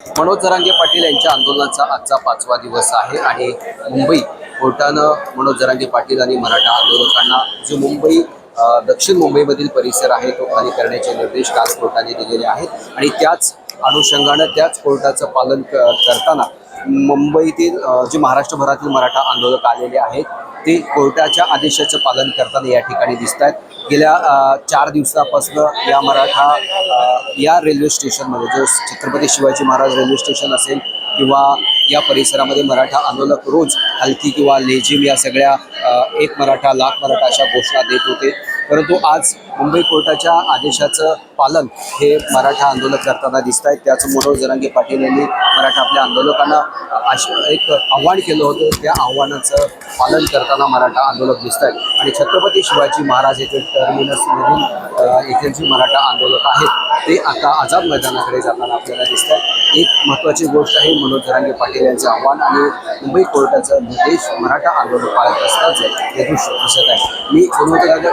मनोज जरांगे पाटील यांच्या आंदोलनाचा आजचा पाचवा दिवस आहे आणि मुंबई कोर्टानं मनोज जरांगे पाटील आणि मराठा आंदोलकांना जो मुंबई दक्षिण मुंबईमधील परिसर आहे तो खाली करण्याचे निर्देश काल कोर्टाने दिलेले आहेत आणि त्याच अनुषंगानं त्याच कोर्टाचं पालन क- करताना मुंबईतील जे महाराष्ट्रभरातील मराठा आंदोलक आलेले आहेत ते कोर्टाच्या आदेशाचं पालन करताना या ठिकाणी दिसत आहेत गेल्या चार दिवसापासून या मराठा या रेल्वे स्टेशनमध्ये जो छत्रपती शिवाजी महाराज रेल्वे स्टेशन असेल किंवा या परिसरामध्ये मराठा आंदोलक रोज हलकी किंवा लेझिम या सगळ्या एक मराठा लाख मराठा अशा घोषणा देत होते. परंतु आज मुंबई कोर्टाच्या आदेशाचं पालन हे मराठा आंदोलक करताना दिसत आहेत. त्याच मनोज जरांगे पाटील यांनी मराठा आपल्या आंदोलकांना एक आव्हान केलं होतं. त्या आव्हानाचं पालन करताना मराठा आंदोलक दिसत आहेत. आणि छत्रपती शिवाजी महाराज येथील टर्मिनसमधून येथील जी मराठा आंदोलक आहेत ते आता आझाद मैदानाकडे जाताना आपल्याला दिसत आहेत. एक महत्त्वाची गोष्ट आहे मनोज जरांगे पाटील यांचं आव्हान आणि मुंबई कोर्टाचा निर्देश मराठा आंदोलन पाळत असल्याचं हे दृश्य दिसत आहे. मी विनोद गागर